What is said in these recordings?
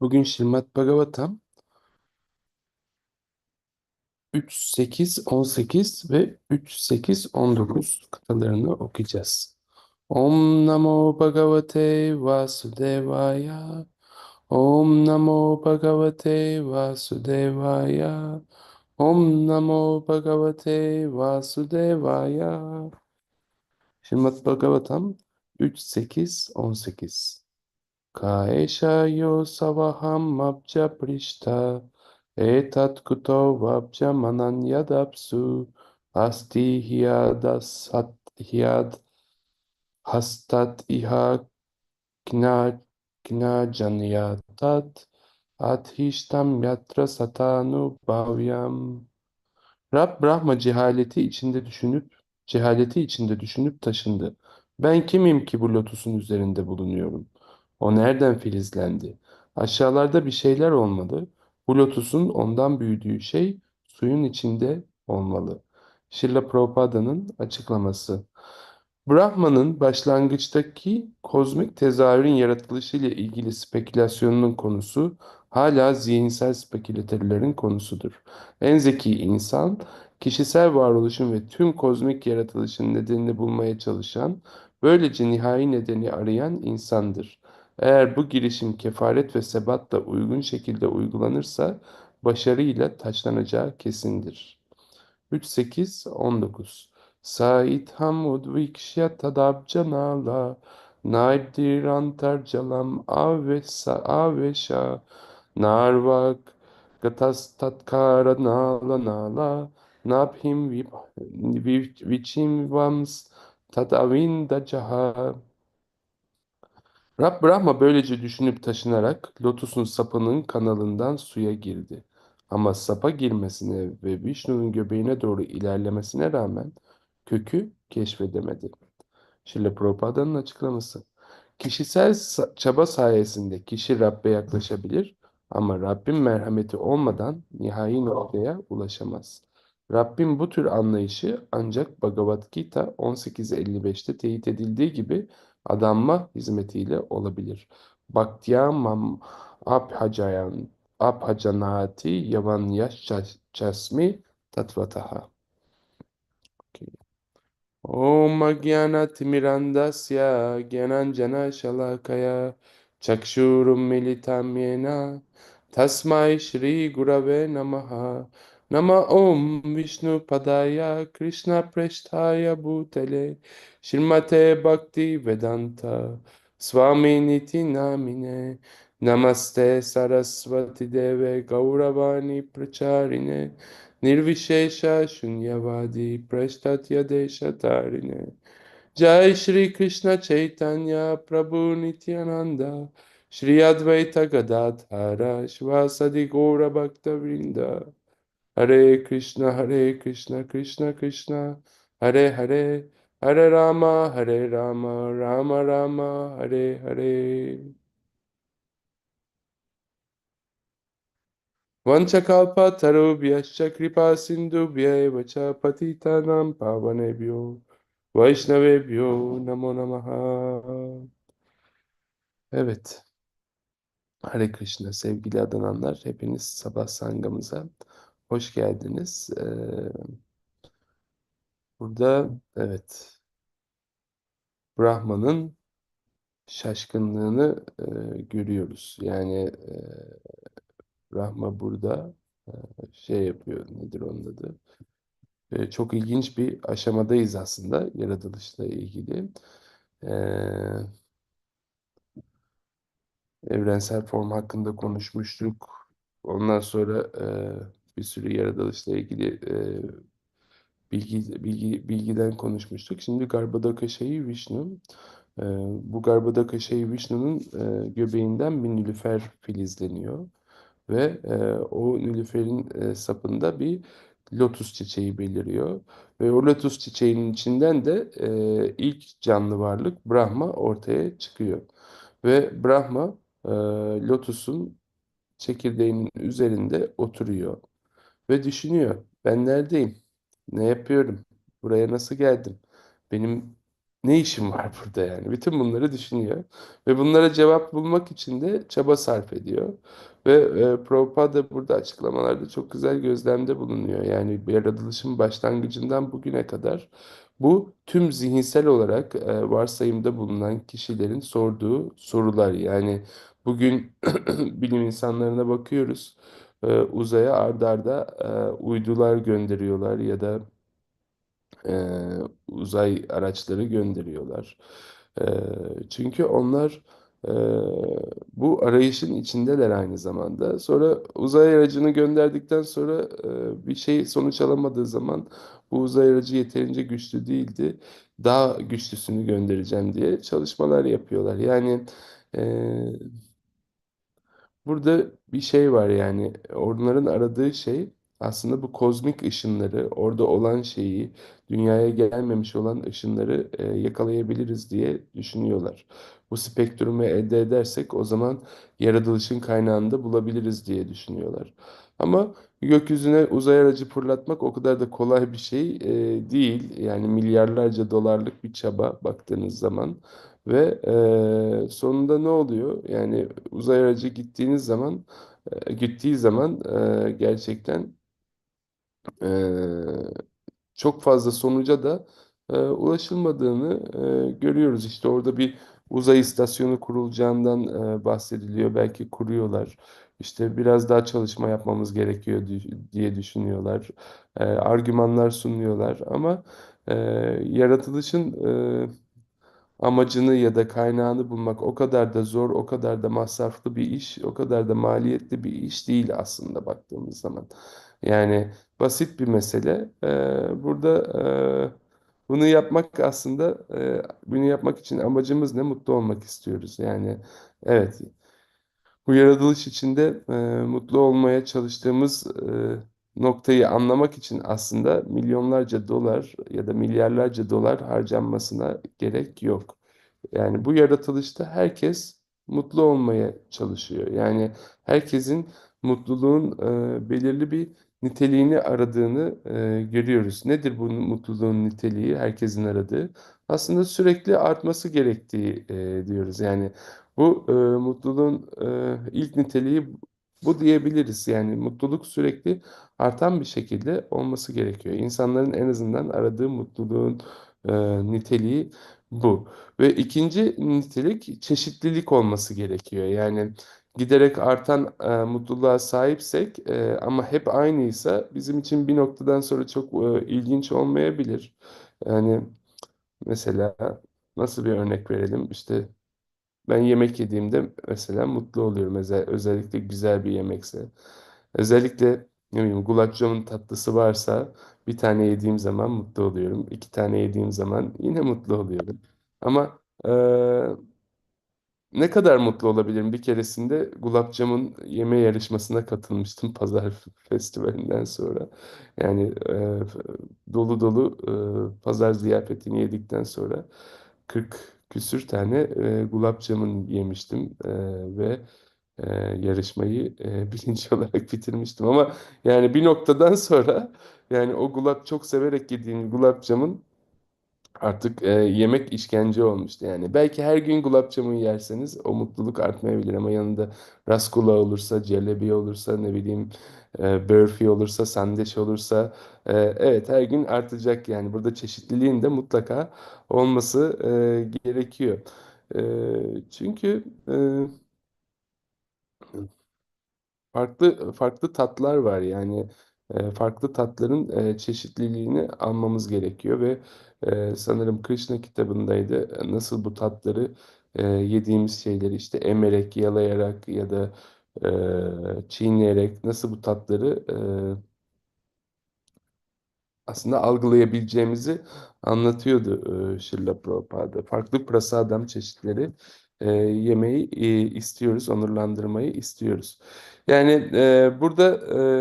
Bugün Srimad Bhagavatam. 3, 18 ve 3, 19 kıtalarını okuyacağız. Om Namo Bhagavate Vasudevaya. Om Namo Bhagavate Vasudevaya. Om Namo Bhagavate Vasudevaya. Srimad Bhagavatam 3, 18 Kaeshayo savaham abca prishta etat kuto abca manan yadapsu asti hiyadas hat hiyad hastat iha kna kna canyatat athishtam yatra satanu bhavyam Rab Brahma cehaleti içinde düşünüp cehaleti içinde düşünüp taşındı. Ben kimim ki bu lotusun üzerinde bulunuyorum? O nereden filizlendi? Aşağılarda bir şeyler olmalı. Bu lotusun ondan büyüdüğü şey suyun içinde olmalı. Şrila Prabhupāda'nın açıklaması. Brahman'ın başlangıçtaki kozmik tezahürün yaratılışı ile ilgili spekülasyonunun konusu hala zihinsel spekülatörlerin konusudur. En zeki insan, kişisel varoluşun ve tüm kozmik yaratılışın nedenini bulmaya çalışan, böylece nihai nedeni arayan insandır. Eğer bu girişim kefaret ve sebatla uygun şekilde uygulanırsa, başarıyla taçlanacağı kesindir. 3-8-19 Saitham udvikshya tadabjanala Naidirantarjalam avesa avesha Narvak gatastatkara nala nala Nabhim vichimvams tadavindajaha Rab Brahma böylece düşünüp taşınarak lotusun sapının kanalından suya girdi. Ama sapa girmesine ve Vishnu'nun göbeğine doğru ilerlemesine rağmen kökü keşfedemedi. Şrila Prabhupāda'nın açıklaması. Kişisel çaba sayesinde kişi Rabbe yaklaşabilir ama Rabbin merhameti olmadan nihai noktaya ulaşamaz. Rabbin bu tür anlayışı ancak Bhagavad Gita 18.55'te teyit edildiği gibi adanma hizmetiyle olabilir. Bhaktyamam abhajayan abhajanati yavan yashchasmi tatvataha. Okay. Om Ajnanatimirandasya Gyananjana Shalakaya Chakshurum Militam Yena Nama Om Vishnu Padaya Krishna Presthaya Bhutale Shrimate Bhakti Vedanta Swami Niti Namine Namaste Saraswati Deve Gauravani Pracharine Nirvishesha Shunyavadi Prashtatya Deshatarine Jai Shri Krishna Chaitanya Prabhu Nityananda Shri Advaita Gadadhara Shivasadi Gaura Bhakta Vrinda Hare Krishna Hare Krishna Krishna Krishna Hare Hare Hare Rama Hare Rama Rama Rama Hare Hare Vanchakalpatarubhyascha kripa sindubhya cha patitanam pavanebhyo Vaishnavebhyo namo namaha. Evet. Hare Krishna sevgili adananlar. Hepiniz sabah sangamıza hoş geldiniz. Ee, burada evet Brahman'ın şaşkınlığını e, görüyoruz. Yani e, Brahma burada e, şey yapıyor. Nedir onun adı? E, çok ilginç bir aşamadayız aslında yaratılışla ilgili. Evrensel form hakkında konuşmuştuk. Ondan sonra bir sürü yaratılışla ilgili e, bilgi, bilgi, bilgiden konuşmuştuk. Şimdi Garbhodakashai Vishnu. E, bu Garbhodakashai Vishnu'nun e, göbeğinden bir nilüfer filizleniyor. Ve e, o nilüferin e, sapında bir lotus çiçeği beliriyor. Ve o lotus çiçeğinin içinden de e, ilk canlı varlık Brahma ortaya çıkıyor. Ve Brahma e, lotusun çekirdeğinin üzerinde oturuyor. Ve düşünüyor. Ben neredeyim? Ne yapıyorum? Buraya nasıl geldim? Benim ne işim var burada yani? Bütün bunları düşünüyor. Ve bunlara cevap bulmak için de çaba sarf ediyor. Ve e, Prabhupada burada açıklamalarda çok güzel gözlemde bulunuyor. Yani bir yaratılışın başlangıcından bugüne kadar bu tüm zihinsel olarak e, varsayımda bulunan kişilerin sorduğu sorular. Yani bugün bilim insanlarına bakıyoruz. E, uzaya ard arda e, uydular gönderiyorlar ya da e, uzay araçları gönderiyorlar. E, çünkü onlar e, bu arayışın içindeler aynı zamanda. Sonra uzay aracını gönderdikten sonra e, bir şey sonuç alamadığı zaman bu uzay aracı yeterince güçlü değildi. Daha güçlüsünü göndereceğim diye çalışmalar yapıyorlar. Yani e, Burada bir şey var yani onların aradığı şey aslında bu kozmik ışınları orada olan şeyi dünyaya gelmemiş olan ışınları e, yakalayabiliriz diye düşünüyorlar. Bu spektrumu elde edersek o zaman yaratılışın kaynağını da bulabiliriz diye düşünüyorlar. Ama gökyüzüne uzay aracı fırlatmak o kadar da kolay bir şey e, değil. Yani milyarlarca dolarlık bir çaba baktığınız zaman. Ve eee, sonunda ne oluyor? Yani uzay aracı gittiğiniz zaman, e, gittiği zaman e, gerçekten e, çok fazla sonuca da e, ulaşılmadığını e, görüyoruz. İşte orada bir uzay istasyonu kurulacağından e, bahsediliyor. Belki kuruyorlar. İşte biraz daha çalışma yapmamız gerekiyor di- diye düşünüyorlar. E, argümanlar sunuyorlar ama e, yaratılışın e, amacını ya da kaynağını bulmak o kadar da zor, o kadar da masraflı bir iş, o kadar da maliyetli bir iş değil aslında baktığımız zaman. Yani basit bir mesele. Ee, burada e, bunu yapmak aslında, e, bunu yapmak için amacımız ne? Mutlu olmak istiyoruz. Yani evet, bu yaratılış içinde e, mutlu olmaya çalıştığımız e, noktayı anlamak için aslında milyonlarca dolar ya da milyarlarca dolar harcanmasına gerek yok. Yani bu yaratılışta herkes mutlu olmaya çalışıyor. Yani herkesin mutluluğun e, belirli bir niteliğini aradığını e, görüyoruz. Nedir bu mutluluğun niteliği? Herkesin aradığı. Aslında sürekli artması gerektiği e, diyoruz. Yani bu e, mutluluğun e, ilk niteliği bu diyebiliriz. Yani mutluluk sürekli artan bir şekilde olması gerekiyor. İnsanların en azından aradığı mutluluğun e, niteliği bu. Ve ikinci nitelik çeşitlilik olması gerekiyor. Yani giderek artan e, mutluluğa sahipsek e, ama hep aynıysa bizim için bir noktadan sonra çok e, ilginç olmayabilir. Yani mesela nasıl bir örnek verelim? İşte ben yemek yediğimde mesela mutlu oluyorum. Özel, özellikle güzel bir yemekse. Özellikle ne bileyim gulab jamun tatlısı varsa bir tane yediğim zaman mutlu oluyorum. İki tane yediğim zaman yine mutlu oluyorum. Ama eee, ne kadar mutlu olabilirim? Bir keresinde gulab jamun yeme yarışmasına katılmıştım pazar festivalinden sonra. Yani eee, dolu dolu eee, pazar ziyafetini yedikten sonra 40 küsür tane e, gulab jamun yemiştim E, ve e, yarışmayı e, birinci olarak bitirmiştim. Ama yani bir noktadan sonra yani o gulab çok severek yediğim gulab jamun Artık e, yemek işkence olmuştu yani. Belki her gün gulab yerseniz o mutluluk artmayabilir ama yanında raskula olursa, celebi olursa, ne bileyim e, börfi olursa, sandviç olursa e, evet her gün artacak yani. Burada çeşitliliğin de mutlaka olması e, gerekiyor. E, çünkü e, Farklı farklı tatlar var yani farklı tatların çeşitliliğini almamız gerekiyor ve sanırım Krishna kitabındaydı nasıl bu tatları yediğimiz şeyleri işte emerek, yalayarak ya da çiğneyerek nasıl bu tatları aslında algılayabileceğimizi anlatıyordu Srila Prabhupada. Farklı prasadam çeşitleri e, yemeyi e, istiyoruz, onurlandırmayı istiyoruz. Yani e, burada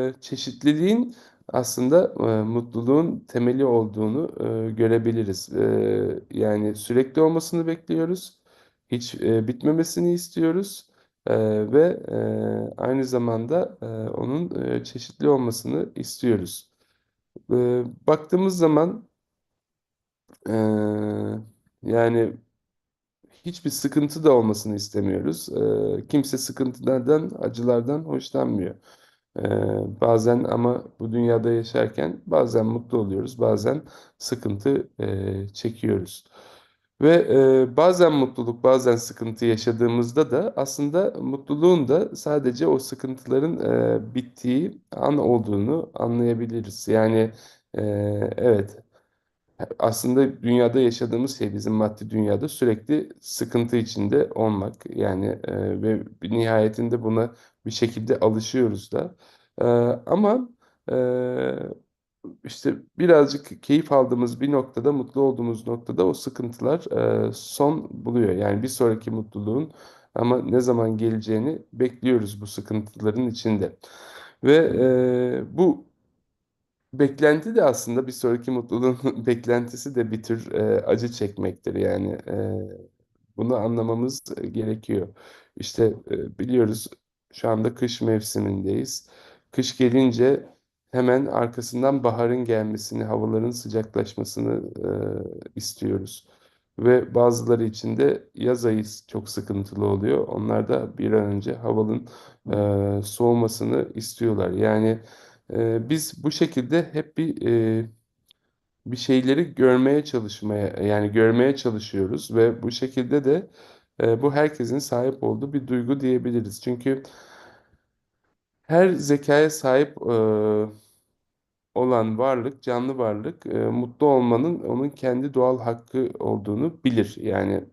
e, çeşitliliğin aslında e, mutluluğun temeli olduğunu e, görebiliriz. E, yani sürekli olmasını bekliyoruz, hiç e, bitmemesini istiyoruz. E, ve e, aynı zamanda e, onun e, çeşitli olmasını istiyoruz. Ee, baktığımız zaman ee, Yani hiçbir sıkıntı da olmasını istemiyoruz. Ee, kimse sıkıntılardan, acılardan hoşlanmıyor. Ee, bazen ama bu dünyada yaşarken bazen mutlu oluyoruz, bazen sıkıntı e, çekiyoruz. Ve e, bazen mutluluk, bazen sıkıntı yaşadığımızda da aslında mutluluğun da sadece o sıkıntıların e, bittiği an olduğunu anlayabiliriz. Yani e, evet aslında dünyada yaşadığımız şey bizim maddi dünyada sürekli sıkıntı içinde olmak yani e, ve nihayetinde buna bir şekilde alışıyoruz da. E, ama e, işte birazcık keyif aldığımız bir noktada, mutlu olduğumuz noktada o sıkıntılar e, son buluyor. Yani bir sonraki mutluluğun ama ne zaman geleceğini bekliyoruz bu sıkıntıların içinde. Ve e, bu Beklenti de aslında bir sonraki mutluluğun beklentisi de bir tür e, acı çekmektir. Yani e, bunu anlamamız gerekiyor. İşte e, biliyoruz şu anda kış mevsimindeyiz. Kış gelince hemen arkasından baharın gelmesini, havaların sıcaklaşmasını e, istiyoruz. Ve bazıları için de yaz ayı çok sıkıntılı oluyor. Onlar da bir an önce havanın e, soğumasını istiyorlar. Yani e, biz bu şekilde hep bir e, bir şeyleri görmeye çalışmaya yani görmeye çalışıyoruz ve bu şekilde de e, bu herkesin sahip olduğu bir duygu diyebiliriz. Çünkü her zekaya sahip e, olan varlık, canlı varlık e, mutlu olmanın onun kendi doğal hakkı olduğunu bilir. Yani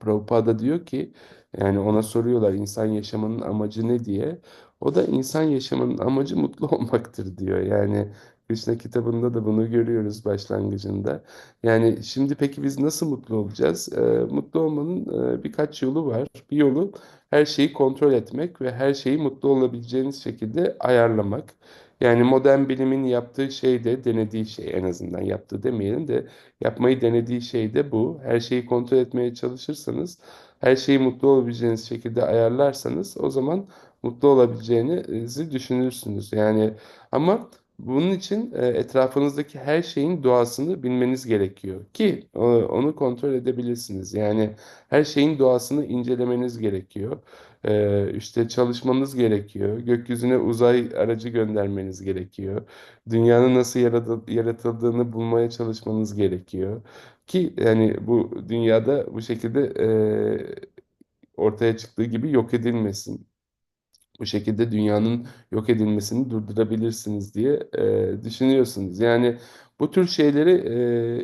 Prabhupada diyor ki yani ona soruyorlar insan yaşamının amacı ne diye. O da insan yaşamının amacı mutlu olmaktır diyor. Yani Krishna kitabında da bunu görüyoruz başlangıcında. Yani şimdi peki biz nasıl mutlu olacağız? Ee, mutlu olmanın e, birkaç yolu var. Bir yolu her şeyi kontrol etmek ve her şeyi mutlu olabileceğiniz şekilde ayarlamak. Yani modern bilimin yaptığı şey de denediği şey en azından yaptığı demeyelim de Yapmayı denediği şey de bu. Her şeyi kontrol etmeye çalışırsanız, her şeyi mutlu olabileceğiniz şekilde ayarlarsanız o zaman mutlu olabileceğinizi düşünürsünüz. Yani ama bunun için e, etrafınızdaki her şeyin doğasını bilmeniz gerekiyor ki e, onu kontrol edebilirsiniz. Yani her şeyin doğasını incelemeniz gerekiyor. E, işte çalışmanız gerekiyor. Gökyüzüne uzay aracı göndermeniz gerekiyor. Dünyanın nasıl yaratı- yaratıldığını bulmaya çalışmanız gerekiyor. Ki yani bu dünyada bu şekilde e, ortaya çıktığı gibi yok edilmesin. Bu şekilde dünyanın yok edilmesini durdurabilirsiniz diye e, düşünüyorsunuz. Yani bu tür şeyleri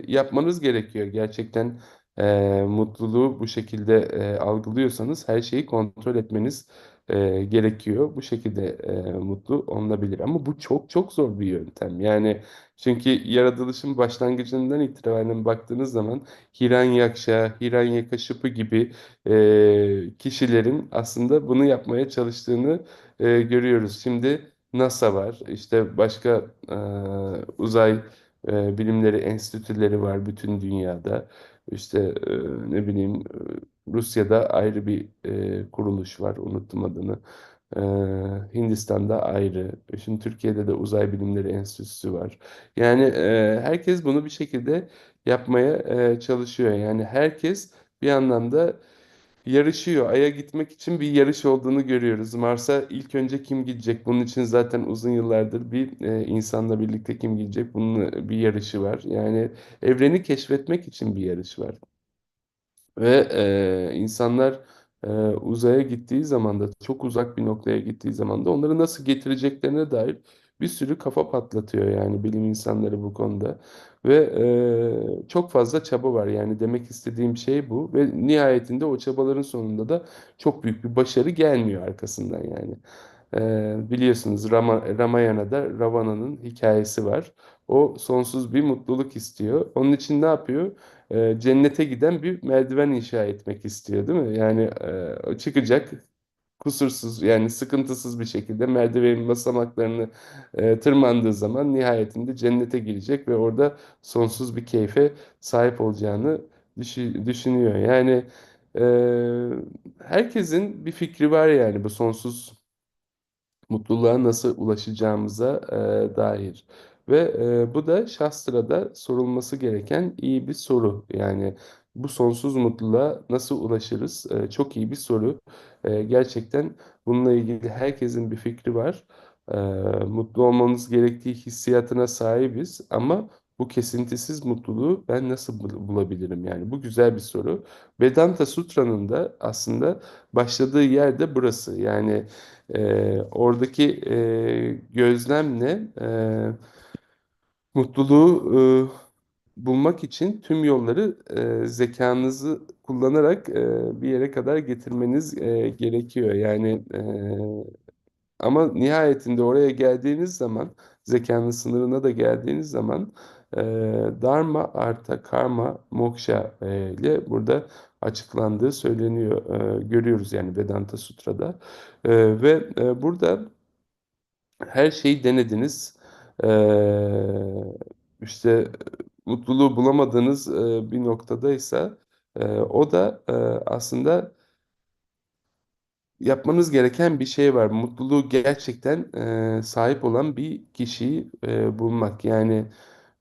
e, yapmanız gerekiyor. Gerçekten e, mutluluğu bu şekilde e, algılıyorsanız her şeyi kontrol etmeniz e, gerekiyor. Bu şekilde e, mutlu olunabilir. Ama bu çok çok zor bir yöntem. Yani çünkü yaratılışın başlangıcından itibaren baktığınız zaman Hiranyaksha, Hiranyakashipu gibi e, kişilerin aslında bunu yapmaya çalıştığını e, görüyoruz. Şimdi NASA var, işte başka e, uzay e, bilimleri enstitüleri var bütün dünyada. İşte e, ne bileyim e, Rusya'da ayrı bir e, kuruluş var, unuttum adını. E, Hindistan'da ayrı. Şimdi Türkiye'de de Uzay Bilimleri Enstitüsü var. Yani e, herkes bunu bir şekilde yapmaya e, çalışıyor. Yani herkes bir anlamda yarışıyor. Ay'a gitmek için bir yarış olduğunu görüyoruz. Mars'a ilk önce kim gidecek? Bunun için zaten uzun yıllardır bir e, insanla birlikte kim gidecek? Bunun bir yarışı var. Yani evreni keşfetmek için bir yarış var. Ve e, insanlar e, uzaya gittiği zaman da çok uzak bir noktaya gittiği zaman da onları nasıl getireceklerine dair bir sürü kafa patlatıyor yani bilim insanları bu konuda. Ve e, çok fazla çaba var yani demek istediğim şey bu. Ve nihayetinde o çabaların sonunda da çok büyük bir başarı gelmiyor arkasından yani. E, biliyorsunuz Rama, Ramayana'da Ravana'nın hikayesi var. O sonsuz bir mutluluk istiyor. Onun için ne yapıyor? E, cennete giden bir merdiven inşa etmek istiyor, değil mi? Yani e, çıkacak kusursuz yani sıkıntısız bir şekilde merdivenin basamaklarını e, tırmandığı zaman nihayetinde cennete girecek ve orada sonsuz bir keyfe sahip olacağını düşü- düşünüyor. Yani e, herkesin bir fikri var yani bu sonsuz mutluluğa nasıl ulaşacağımıza e, dair. Ve e, bu da Shastra'da sorulması gereken iyi bir soru. Yani bu sonsuz mutluluğa nasıl ulaşırız? E, çok iyi bir soru. E, gerçekten bununla ilgili herkesin bir fikri var. E, mutlu olmamız gerektiği hissiyatına sahibiz ama bu kesintisiz mutluluğu ben nasıl bul- bulabilirim? Yani bu güzel bir soru. Vedanta Sutra'nın da aslında başladığı yer de burası. Yani e, oradaki e, gözlemle e, mutluluğu e, bulmak için tüm yolları e, zekanızı kullanarak e, bir yere kadar getirmeniz e, gerekiyor. Yani e, ama nihayetinde oraya geldiğiniz zaman, zekanın sınırına da geldiğiniz zaman e, Dharma, Artha, Karma, Moksha ile burada açıklandığı söyleniyor. E, görüyoruz yani Vedanta Sutra'da. E, ve e, burada her şeyi denediniz. E, işte mutluluğu bulamadığınız e, bir noktadaysa e, o da e, aslında yapmanız gereken bir şey var. Mutluluğu gerçekten e, sahip olan bir kişiyi e, bulmak. Yani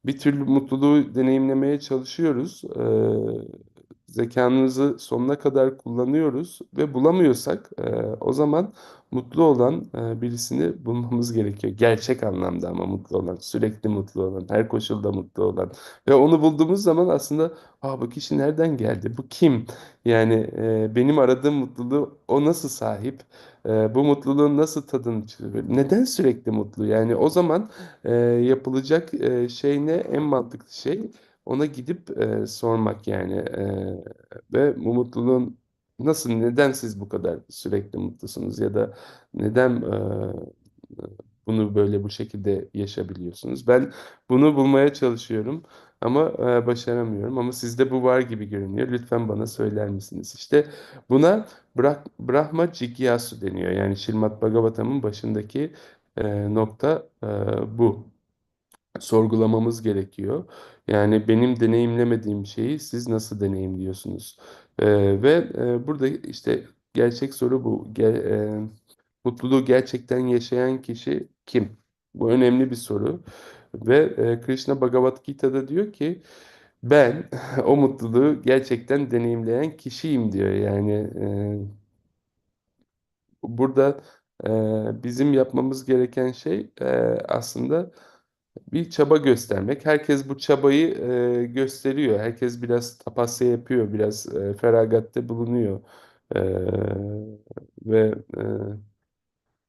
bir türlü mutluluğu deneyimlemeye çalışıyoruz. E, zekamızı sonuna kadar kullanıyoruz ve bulamıyorsak e, o zaman mutlu olan e, birisini bulmamız gerekiyor. Gerçek anlamda ama mutlu olan, sürekli mutlu olan, her koşulda mutlu olan. Ve onu bulduğumuz zaman aslında Aa, bu kişi nereden geldi? Bu kim? Yani e, benim aradığım mutluluğu o nasıl sahip? E, bu mutluluğun nasıl tadını çıkarıyor? Neden sürekli mutlu? Yani o zaman e, yapılacak e, şey ne? En mantıklı şey ona gidip e, sormak yani. E, ve bu mutluluğun nasıl, neden siz bu kadar sürekli mutlusunuz? Ya da neden e, bunu böyle bu şekilde yaşabiliyorsunuz? Ben bunu bulmaya çalışıyorum. Ama e, başaramıyorum. Ama sizde bu var gibi görünüyor. Lütfen bana söyler misiniz? İşte buna Bra Brahma Jigyasu deniyor. Yani Şrimad Bhagavatam'ın başındaki e, nokta e, bu. Sorgulamamız gerekiyor. Yani benim deneyimlemediğim şeyi siz nasıl deneyimliyorsunuz? E, ve e, burada işte gerçek soru bu. Ge- e, mutluluğu gerçekten yaşayan kişi kim? Bu önemli bir soru. Ve e, Krishna Bhagavad Gita'da diyor ki ben o mutluluğu gerçekten deneyimleyen kişiyim diyor. Yani e, burada e, bizim yapmamız gereken şey e, aslında bir çaba göstermek. Herkes bu çabayı e, gösteriyor. Herkes biraz tapasya yapıyor, biraz e, feragatte bulunuyor. E, ve e,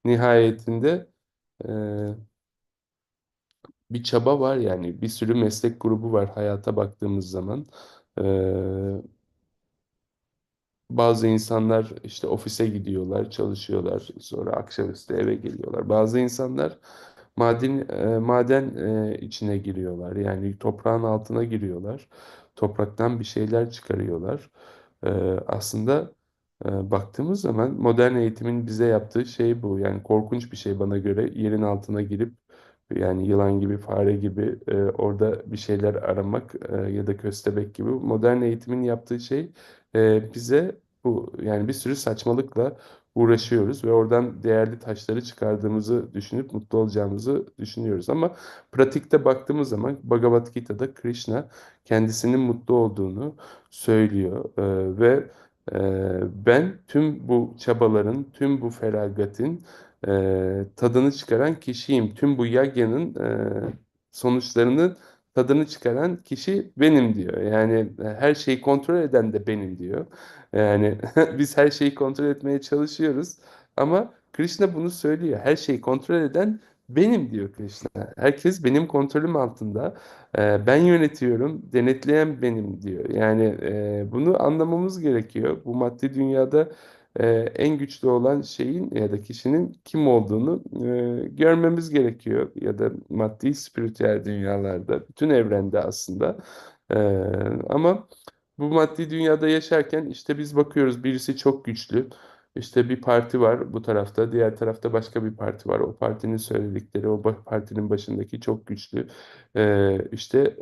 nihayetinde e, bir çaba var yani bir sürü meslek grubu var hayata baktığımız zaman. Ee, bazı insanlar işte ofise gidiyorlar, çalışıyorlar, sonra akşamüstü eve geliyorlar. Bazı insanlar maden e, maden e, içine giriyorlar. Yani toprağın altına giriyorlar. Topraktan bir şeyler çıkarıyorlar. Ee, aslında e, baktığımız zaman modern eğitimin bize yaptığı şey bu. Yani korkunç bir şey bana göre yerin altına girip yani yılan gibi, fare gibi e, orada bir şeyler aramak e, ya da köstebek gibi. Modern eğitimin yaptığı şey e, bize bu yani bir sürü saçmalıkla uğraşıyoruz ve oradan değerli taşları çıkardığımızı düşünüp mutlu olacağımızı düşünüyoruz. Ama pratikte baktığımız zaman Bhagavad Gita'da Krishna kendisinin mutlu olduğunu söylüyor E, ve e, ben tüm bu çabaların, tüm bu feragatin e, tadını çıkaran kişiyim. Tüm bu yagyanın e, sonuçlarını tadını çıkaran kişi benim diyor. Yani her şeyi kontrol eden de benim diyor. Yani biz her şeyi kontrol etmeye çalışıyoruz ama Krishna bunu söylüyor. Her şeyi kontrol eden benim diyor Krishna. Herkes benim kontrolüm altında. E, ben yönetiyorum, denetleyen benim diyor. Yani e, bunu anlamamız gerekiyor. Bu maddi dünyada e, en güçlü olan şeyin ya da kişinin kim olduğunu e, görmemiz gerekiyor. Ya da maddi spiritüel dünyalarda, bütün evrende aslında. E, ama bu maddi dünyada yaşarken işte biz bakıyoruz birisi çok güçlü. İşte bir parti var bu tarafta, diğer tarafta başka bir parti var. O partinin söyledikleri, o partinin başındaki çok güçlü. E, işte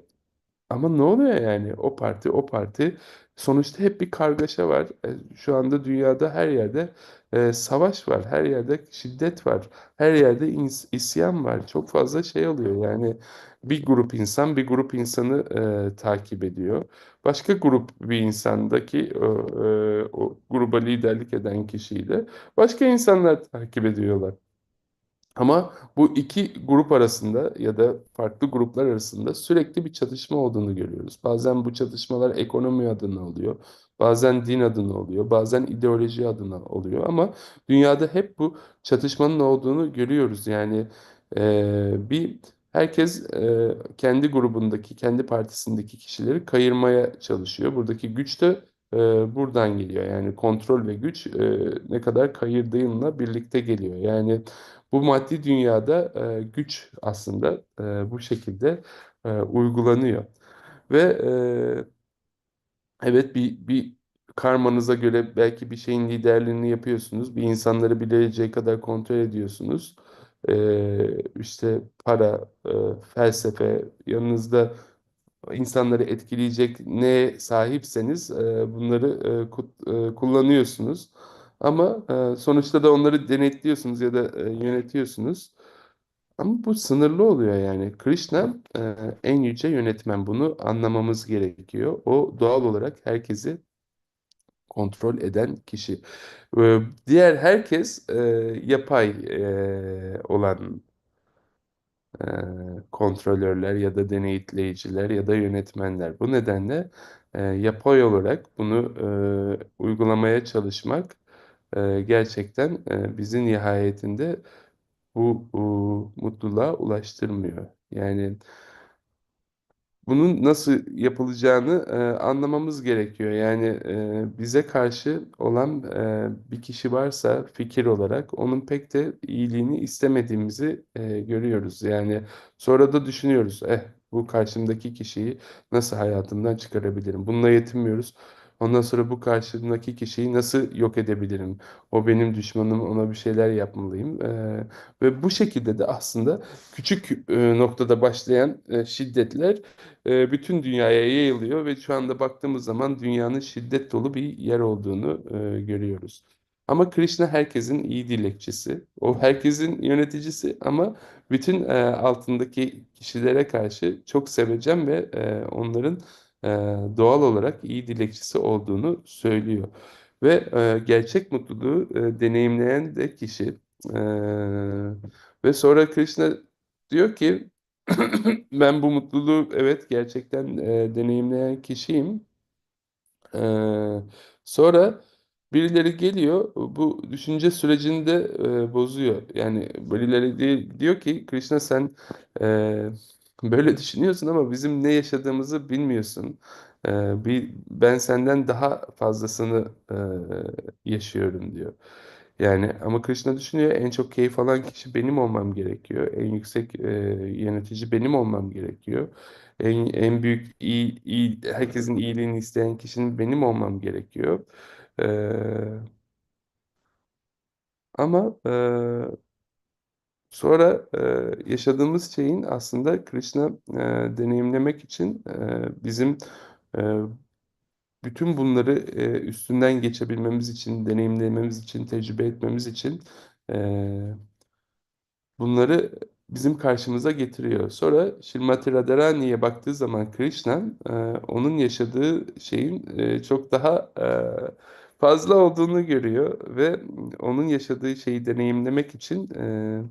ama ne oluyor yani? O parti, o parti Sonuçta hep bir kargaşa var. E, Şu anda dünyada her yerde e, savaş var, her yerde şiddet var, her yerde isyan var. Çok fazla şey oluyor. Yani bir grup insan bir grup insanı e, takip ediyor. Başka grup bir insandaki e, o gruba liderlik eden kişiyi de başka insanlar takip ediyorlar. Ama bu iki grup arasında ya da farklı gruplar arasında sürekli bir çatışma olduğunu görüyoruz. Bazen bu çatışmalar ekonomi adına oluyor, bazen din adına oluyor, bazen ideoloji adına oluyor. Ama dünyada hep bu çatışmanın olduğunu görüyoruz. Yani e, bir herkes e, kendi grubundaki, kendi partisindeki kişileri kayırmaya çalışıyor. Buradaki güç de e, buradan geliyor. Yani kontrol ve güç e, ne kadar kayırdığınla birlikte geliyor. Yani bu maddi dünyada e, güç aslında e, bu şekilde e, uygulanıyor. Ve e, evet bir, bir karmanıza göre belki bir şeyin liderliğini yapıyorsunuz. Bir insanları bileceği kadar kontrol ediyorsunuz. E, işte para, e, felsefe, yanınızda insanları etkileyecek neye sahipseniz e, bunları e, ku- e, kullanıyorsunuz. Ama e, sonuçta da onları denetliyorsunuz ya da e, yönetiyorsunuz. Ama bu sınırlı oluyor yani. Krishna e, en yüce yönetmen. Bunu anlamamız gerekiyor. O doğal olarak herkesi kontrol eden kişi. Diğer herkes yapay olan e, kontrolörler ya da denetleyiciler ya da yönetmenler. Bu nedenle yapay olarak bunu uygulamaya çalışmak gerçekten e, bizi nihayetinde bu, mutluluğa ulaştırmıyor. Yani bunun nasıl yapılacağını anlamamız gerekiyor. Yani bize karşı olan bir kişi varsa fikir olarak onun pek de iyiliğini istemediğimizi görüyoruz. Yani sonra da düşünüyoruz, eh bu karşımdaki kişiyi nasıl hayatımdan çıkarabilirim? Bununla yetinmiyoruz. Ondan sonra bu karşımdaki kişiyi nasıl yok edebilirim? O benim düşmanım, ona bir şeyler yapmalıyım. Ve bu şekilde de aslında küçük noktada başlayan e, şiddetler bütün dünyaya yayılıyor ve şu anda baktığımız zaman dünyanın şiddet dolu bir yer olduğunu görüyoruz. Ama Krishna herkesin iyi dilekçisi. O herkesin yöneticisi ama bütün e, altındaki kişilere karşı çok sevecen ve e, onların e, doğal olarak iyi dilekçisi olduğunu söylüyor. Ve e, gerçek mutluluğu e, deneyimleyen de kişi. E, ve sonra Krishna diyor ki Ben bu mutluluğu evet gerçekten e, deneyimleyen kişiyim. E, sonra birileri geliyor bu düşünce sürecini de e, bozuyor. Yani birileri di- diyor ki Krishna sen e, böyle düşünüyorsun ama bizim ne yaşadığımızı bilmiyorsun. E, bir, ben senden daha fazlasını e, yaşıyorum diyor. Yani ama Krishna düşünüyor en çok keyif alan kişi benim olmam gerekiyor. En yüksek e, yönetici benim olmam gerekiyor. En, en büyük iyi, iyi, herkesin iyiliğini isteyen kişinin benim olmam gerekiyor. E, ama e, sonra e, yaşadığımız şeyin aslında Krishna e, deneyimlemek için e, bizim e, bütün bunları e, üstünden geçebilmemiz için, deneyimlememiz için, tecrübe etmemiz için e, bunları bizim karşımıza getiriyor. Sonra Srimati Radharani'ye baktığı zaman Krishna e, onun yaşadığı şeyin e, çok daha e, fazla olduğunu görüyor ve onun yaşadığı şeyi deneyimlemek için e,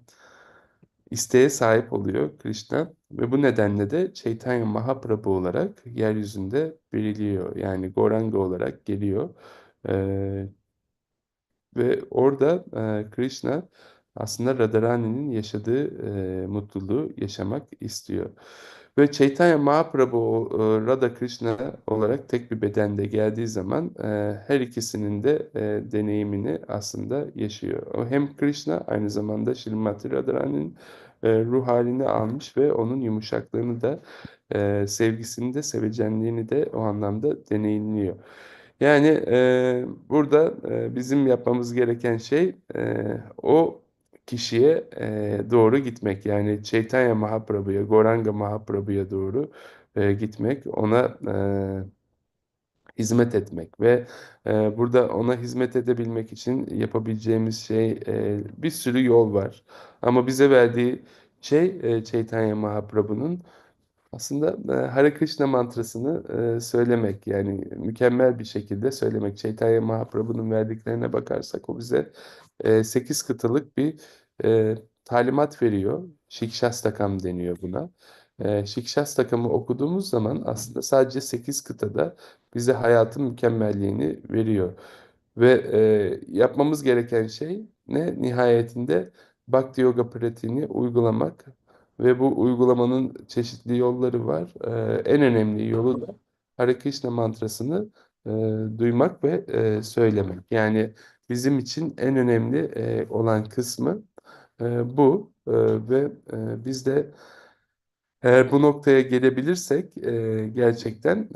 isteğe sahip oluyor Krishna ve bu nedenle de Chaitanya Mahaprabhu olarak yeryüzünde belirliyor. Yani Gauranga olarak geliyor. E, ve orada e, Krishna aslında Radharani'nin yaşadığı e, mutluluğu yaşamak istiyor. Ve Chaitanya Mahaprabhu e, Radha Krishna olarak tek bir bedende geldiği zaman e, her ikisinin de e, deneyimini aslında yaşıyor. O hem Krishna aynı zamanda Srimati Radharani'nin ruh halini almış ve onun yumuşaklığını da sevgisini de sevecenliğini de o anlamda deneyimliyor. Yani e, burada e, bizim yapmamız gereken şey e, o kişiye e, doğru gitmek. Yani Chaitanya Mahaprabhu'ya, Gauranga Mahaprabhu'ya doğru e, gitmek, ona hizmet etmek ve e, burada ona hizmet edebilmek için yapabileceğimiz şey e, bir sürü yol var. Ama bize verdiği şey e, Chaitanya Mahaprabhu'nun aslında e, Hare Krishna mantrasını e, söylemek yani mükemmel bir şekilde söylemek. Chaitanya Mahaprabhu'nun verdiklerine bakarsak o bize e, 8 kıtalık bir e, talimat veriyor. Şikşastakam deniyor buna. E, Şikşastakam'ı okuduğumuz zaman aslında sadece 8 kıtada bize hayatın mükemmelliğini veriyor. Ve e, yapmamız gereken şey ne? Nihayetinde Bhakti Yoga pratiğini uygulamak ve bu uygulamanın çeşitli yolları var. Ee, en önemli yolu da Hare Krishna mantrasını e, duymak ve e, söylemek. Yani bizim için en önemli e, olan kısmı bu ve biz de eğer bu noktaya gelebilirsek gerçekten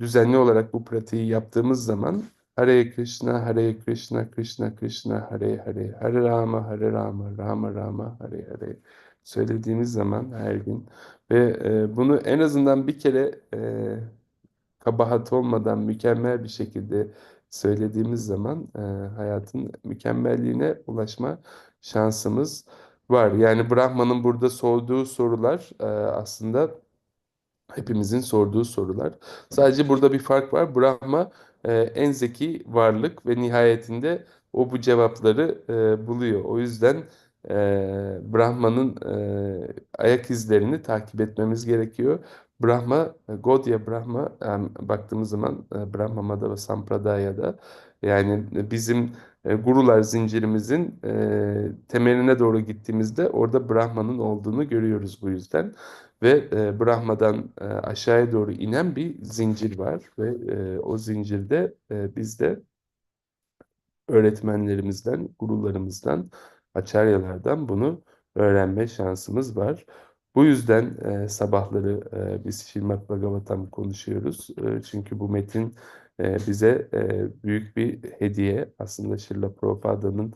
düzenli olarak bu pratiği yaptığımız zaman Hare Krishna, Hare Krishna, Krishna Krishna, Hare Hare, Hare Rama, Hare Rama, Rama Rama, Hare Hare söylediğimiz zaman her gün ve e, bunu en azından bir kere e, kabahat olmadan mükemmel bir şekilde söylediğimiz zaman e, hayatın mükemmelliğine ulaşma şansımız var. Yani Brahma'nın burada sorduğu sorular e, aslında hepimizin sorduğu sorular. Sadece burada bir fark var. Brahma e, en zeki varlık ve nihayetinde o bu cevapları e, buluyor. O yüzden e, Brahma'nın e, ayak izlerini takip etmemiz gerekiyor. Brahma, Godya Brahma, yani baktığımız zaman e, Brahma Madhava Sampradaya'da yani bizim e, gurular zincirimizin e, temeline doğru gittiğimizde orada Brahma'nın olduğunu görüyoruz bu yüzden. Ve e, Brahma'dan e, aşağıya doğru inen bir zincir var ve e, o zincirde e, biz de öğretmenlerimizden, gurularımızdan, acharyalardan bunu öğrenme şansımız var. Bu yüzden e, sabahları e, biz Śrīmad Bhagavatam konuşuyoruz. E, çünkü bu metin e, bize e, büyük bir hediye. Aslında Srila Prabhupāda'nın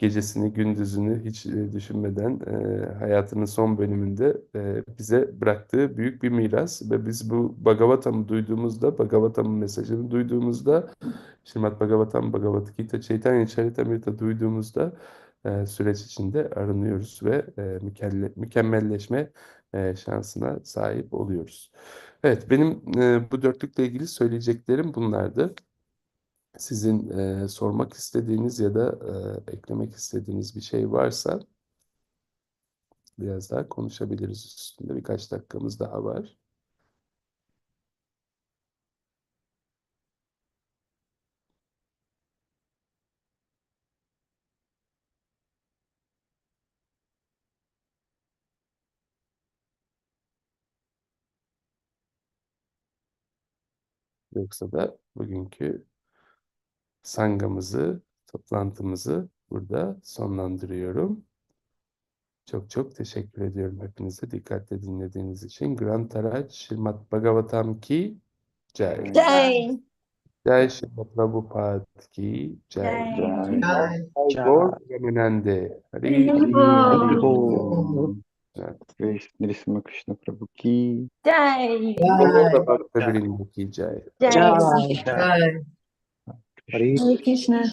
gecesini, gündüzünü hiç e, düşünmeden e, hayatının son bölümünde e, bize bıraktığı büyük bir miras ve biz bu Bhagavatam'ı duyduğumuzda, Bhagavatam'ın mesajını duyduğumuzda, Śrīmad Bhagavatam, Bhagavad Gita, Chaitanya Charitamrita duyduğumuzda e, süreç içinde arınıyoruz ve e, mükelle- mükemmelleşme e, şansına sahip oluyoruz. Evet, benim e, bu dörtlükle ilgili söyleyeceklerim bunlardı. Sizin e, sormak istediğiniz ya da e, eklemek istediğiniz bir şey varsa biraz daha konuşabiliriz üstünde. Birkaç dakikamız daha var. Yoksa da bugünkü sangamızı, toplantımızı burada sonlandırıyorum. Çok çok teşekkür ediyorum hepinize dikkatle dinlediğiniz için. Grantara Śrīmad Bhagavatam ki Jai. Jai. Jai Śrīmad Prabhupada ki Jai. Jai. Jai Gaur Yamunande. Hari Hari. Krishna Krishna Prabhu ki Jai. Vrinda ki Jai. Jai. Jai. Hare Krishna.